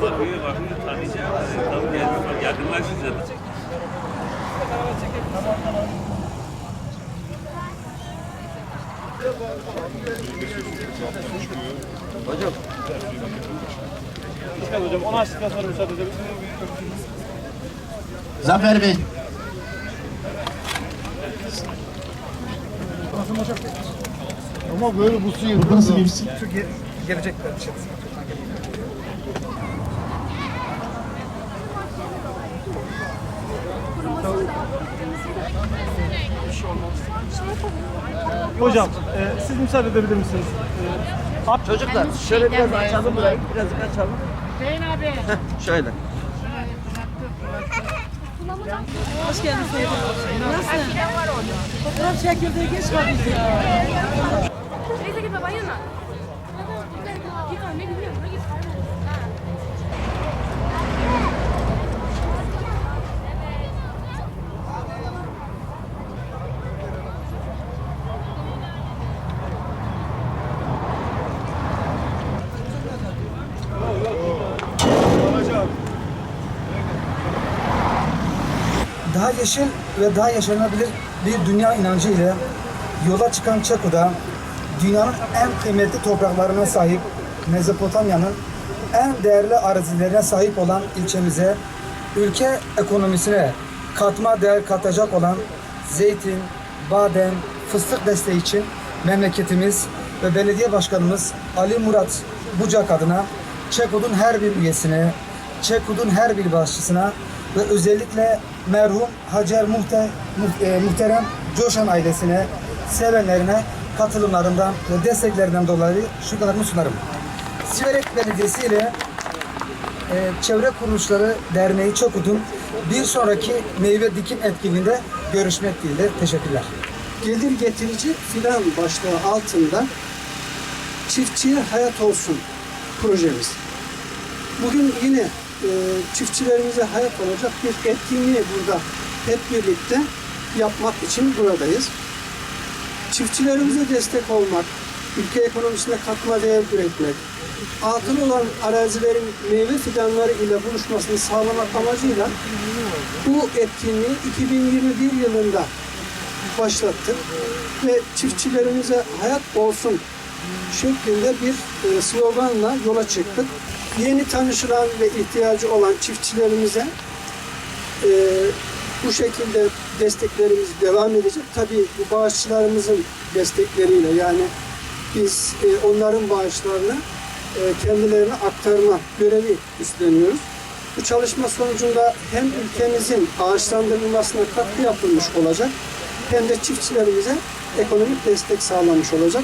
Buraya bakın tanıyacağım. Tabii geldim. Yakınlaşın zaten. Çıkar hocam. Onu açtıktan sonra müsaade edebilir Zafer Bey. Ama böyle bu suyu nasıl bir? Gelecekler. Hocam, e, siz müsaade edebilir misiniz? E, ab- Çocuklar şöyle biraz açalım burayı. Biraz açalım. Hüseyin abi. Şöyle. Hoş geldin Sayın Nasılsın? Fotoğraf çekildiği geç kaldık ya. Neyse. Git anne gidiyorum. Daha yeşil ve daha yaşanabilir bir dünya inancı ile yola çıkan Çako'da dünyanın en kıymetli topraklarına sahip Mezopotamya'nın en değerli arazilerine sahip olan ilçemize ülke ekonomisine katma değer katacak olan zeytin, badem, fıstık desteği için memleketimiz ve belediye başkanımız Ali Murat Bucak adına ÇEKUD'un her bir üyesine, ÇEKUD'un her bir başçısına ve özellikle merhum Hacer Muhte, Muh- e, Muhterem Coşan ailesine, sevenlerine katılımlarından ve desteklerinden dolayı şükranlarımı sunarım. Siverek Belediyesi ile e, Çevre Kuruluşları Derneği ÇOKUD'un bir sonraki meyve dikim etkinliğinde görüşmek dileğiyle. Teşekkürler. gelir getirici filan başlığı altında çiftçiye hayat olsun projemiz. Bugün yine e, çiftçilerimize hayat olacak bir etkinliği burada hep birlikte yapmak için buradayız. Çiftçilerimize destek olmak, ülke ekonomisine katma değer üretmek, atıl olan arazilerin meyve fidanları ile buluşmasını sağlamak amacıyla bu etkinliği 2021 yılında başlattık ve çiftçilerimize hayat olsun şeklinde bir e, sloganla yola çıktık. Yeni tanışılan ve ihtiyacı olan çiftçilerimize e, bu şekilde desteklerimiz devam edecek. Tabii bu bağışçılarımızın destekleriyle yani biz e, onların bağışlarını e, kendilerine aktarma görevi üstleniyoruz. Bu çalışma sonucunda hem ülkemizin ağaçlandırılmasına katkı yapılmış olacak hem de çiftçilerimize ekonomik destek sağlanmış olacak.